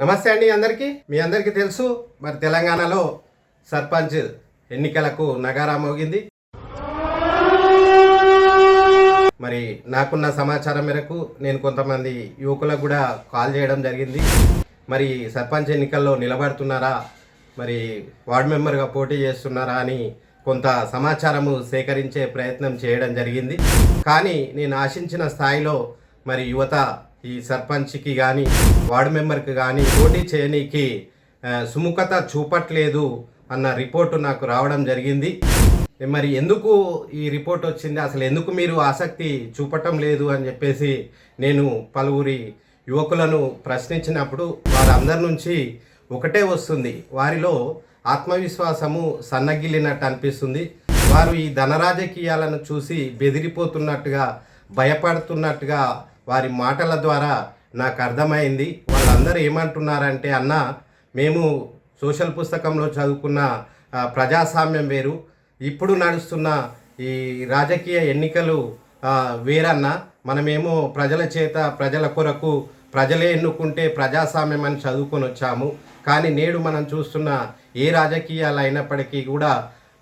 నమస్తే అండి అందరికీ. మీ అందరికీ తెలుసు మరి తెలంగాణలో సర్పంచ్ ఎన్నికలకు నగారా మోగింది. మరి నాకున్న సమాచారం మేరకు నేను కొంతమంది యువకులకు కూడా కాల్ చేయడం జరిగింది. మరి సర్పంచ్ ఎన్నికల్లో నిలబడుతున్నారా మరి వార్డ్ మెంబర్గా పోటీ చేస్తున్నారా అని కొంత సమాచారము సేకరించే ప్రయత్నం చేయడం జరిగింది. కానీ నేను ఆశించిన స్థాయిలో మరి యువత ఈ సర్పంచ్కి కానీ వార్డు మెంబర్కి కానీ పోటీ చేయనీకి సుముఖత చూపట్లేదు అన్న రిపోర్టు నాకు రావడం జరిగింది. మరి ఎందుకు ఈ రిపోర్ట్ వచ్చింది? అసలు ఎందుకు మీరు ఆసక్తి చూపటం లేదు అని చెప్పేసి నేను పలువురి యువకులను ప్రశ్నించినప్పుడు వారందరి నుంచి ఒకటే వస్తుంది. వారిలో ఆత్మవిశ్వాసము సన్నగిల్లినట్టు అనిపిస్తుంది. వారు ఈ ధనరాజకీయాలను చూసి బెదిరిపోతున్నట్టుగా భయపడుతున్నట్టుగా వారి మాటల ద్వారా నాకు అర్థమైంది. వాళ్ళందరూ ఏమంటున్నారంటే అన్న మేము సోషల్ పుస్తకంలో చదువుకున్న ప్రజాస్వామ్యం వేరు. ఇప్పుడు నడుస్తున్న ఈ రాజకీయ ఎన్నికలు వేరన్న. మనమేమో ప్రజల చేత ప్రజల కొరకు ప్రజలే ఎన్నుకుంటే ప్రజాస్వామ్యం అని చదువుకొని వచ్చాము. కానీ నేడు మనం చూస్తున్న ఏ రాజకీయాలు అయినప్పటికీ కూడా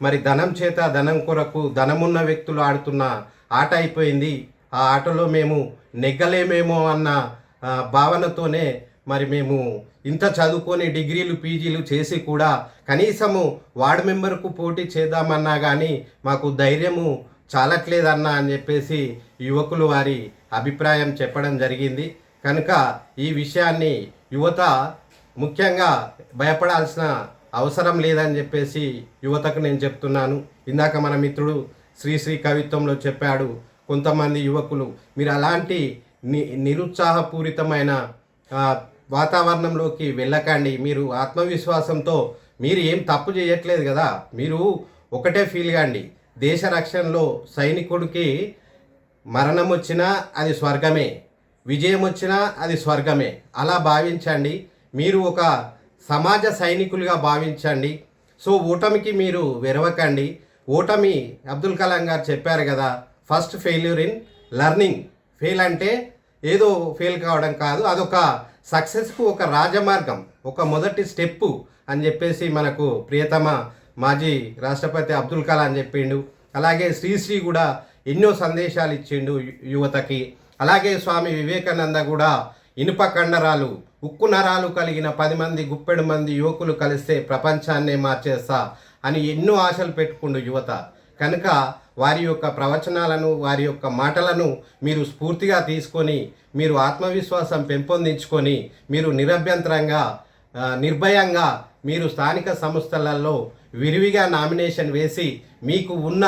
మరి ధనం చేత ధనం కొరకు ధనమున్న వ్యక్తులు ఆడుతున్న ఆట అయిపోయింది. ఆ ఆటలో మేము నెగ్గలేమేమో అన్న భావనతోనే మరి మేము ఇంత చదువుకొని డిగ్రీలు పీజీలు చేసి కూడా కనీసము వార్డు మెంబర్కు పోటీ చేద్దామన్నా కానీ మాకు ధైర్యము చాలట్లేదన్నా అని చెప్పేసి యువకులు వారి అభిప్రాయం చెప్పడం జరిగింది. కనుక ఈ విషయాన్ని యువత ముఖ్యంగా భయపడాల్సిన అవసరం లేదని చెప్పేసి యువతకు నేను చెప్తున్నాను. ఇందాక మన మిత్రుడు శ్రీశ్రీ కవిత్వంలో చెప్పాడు కొంతమంది యువకులు. మీరు అలాంటి ని నిరుత్సాహపూరితమైన వాతావరణంలోకి వెళ్ళకండి. మీరు ఆత్మవిశ్వాసంతో మీరు ఏం తప్పు చేయట్లేదు కదా. మీరు ఒకటే ఫీల్ కాండి. దేశ రక్షణలో సైనికుడికి మరణం వచ్చినా అది స్వర్గమే. విజయం వచ్చినా అది స్వర్గమే. అలా భావించండి. మీరు ఒక సమాజ సైనికులుగా భావించండి. సో ఓటమికి మీరు వెరవకండి. ఓటమి అబ్దుల్ కలాం గారు చెప్పారు కదా first failure in learning. Fail అంటే ఏదో ఫెయిల్ కావడం కాదు అదొక సక్సెస్కు ఒక రాజమార్గం ఒక మొదటి స్టెప్పు అని చెప్పేసి మనకు ప్రియతమ మాజీ రాష్ట్రపతి అబ్దుల్ కలాం చెప్పిండు. అలాగే శ్రీశ్రీ కూడా ఎన్నో సందేశాలు ఇచ్చిండు యువతకి. అలాగే స్వామి వివేకానంద కూడా ఇనుప కండరాలు ఉక్కు నరాలు కలిగిన పది మంది గుప్పెడు మంది యువకులు కలిస్తే ప్రపంచాన్నే మార్చేస్తా అని ఎన్నో ఆశలు పెట్టుకుండు యువత. కనుక వారి యొక్క ప్రవచనాలను వారి యొక్క మాటలను మీరు స్ఫూర్తిగా తీసుకొని మీరు ఆత్మవిశ్వాసం పెంపొందించుకొని మీరు నిరభ్యంతరంగా నిర్భయంగా మీరు స్థానిక సంస్థలలో విరివిగా నామినేషన్ వేసి మీకు ఉన్న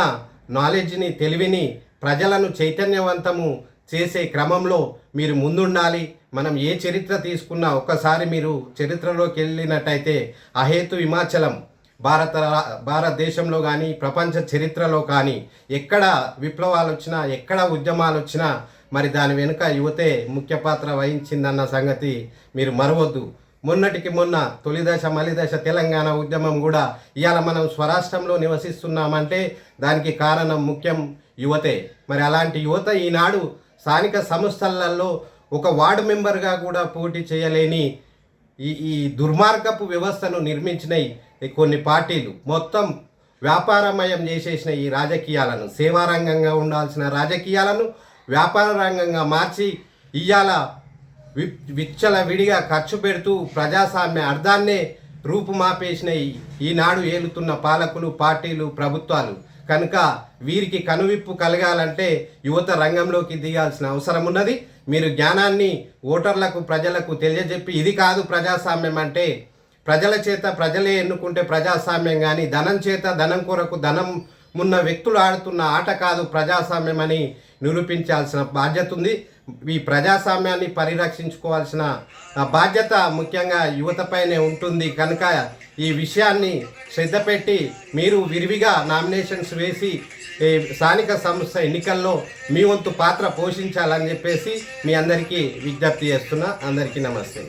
నాలెడ్జ్ని తెలివిని ప్రజలను చైతన్యవంతము చేసే క్రమంలో మీరు ముందుండాలి. మనం ఏ చరిత్ర తీసుకున్నా ఒక్కసారి మీరు చరిత్రలోకి వెళ్ళినట్టయితే అహేతు హిమాచలం. భారత భారతదేశంలో కానీ ప్రపంచ చరిత్రలో కానీ ఎక్కడ విప్లవాలు వచ్చినా ఎక్కడ ఉద్యమాలు వచ్చినా మరి దాని వెనుక యువతే ముఖ్య పాత్ర వహించిందన్న సంగతి మీరు మరవద్దు. మొన్నటికి మొన్న తొలిదశ మలిదశ తెలంగాణ ఉద్యమం కూడా ఇవాళ మనం స్వరాష్ట్రంలో నివసిస్తున్నామంటే దానికి కారణం ముఖ్యం యువతే. మరి అలాంటి యువత ఈనాడు స్థానిక సంస్థలలో ఒక వార్డు మెంబర్గా కూడా పోటీ చేయలేని ఈ ఈ దుర్మార్గపు వ్యవస్థను నిర్మించినవి కొన్ని పార్టీలు మొత్తం వ్యాపారమయం చేసేసిన ఈ రాజకీయాలను సేవారంగంగా ఉండాల్సిన రాజకీయాలను వ్యాపార రంగంగా మార్చి ఇవాళ వి విచ్చల విడిగా ఖర్చు పెడుతూ ప్రజాస్వామ్య అర్థాన్నే రూపుమాపేసిన ఈ- ఈనాడు ఏలుతున్న పాలకులు పార్టీలు ప్రభుత్వాలు. కనుక వీరికి కనువిప్పు కలగాలంటే యువత రంగంలోకి దిగాల్సిన అవసరం ఉన్నది మీరు జ్ఞానాన్ని ఓటర్లకు ప్రజలకు తెలియజెప్పి ఇది కాదు ప్రజాస్వామ్యం అంటే ప్రజల చేత ప్రజలే ఎన్నుకుంటే ప్రజాస్వామ్యం కానీ ధనం చేత ధనం కొరకు ధనం ఉన్న వ్యక్తులు ఆడుతున్న ఆట కాదు ప్రజాస్వామ్యం అని నిరూపించాల్సిన బాధ్యత ఉంది. ఈ ప్రజాస్వామ్యాన్ని పరిరక్షించుకోవాల్సిన బాధ్యత ముఖ్యంగా యువతపైనే ఉంటుంది. కనుక ఈ విషయాన్ని శ్రద్ధ పెట్టి మీరు విరివిగా నామినేషన్స్ వేసి స్థానిక సంస్థ ఎన్నికల్లో మీ వంతు పాత్ర పోషించాలని చెప్పేసి మీ అందరికీ విజ్ఞప్తి చేస్తున్నా. అందరికీ నమస్తే.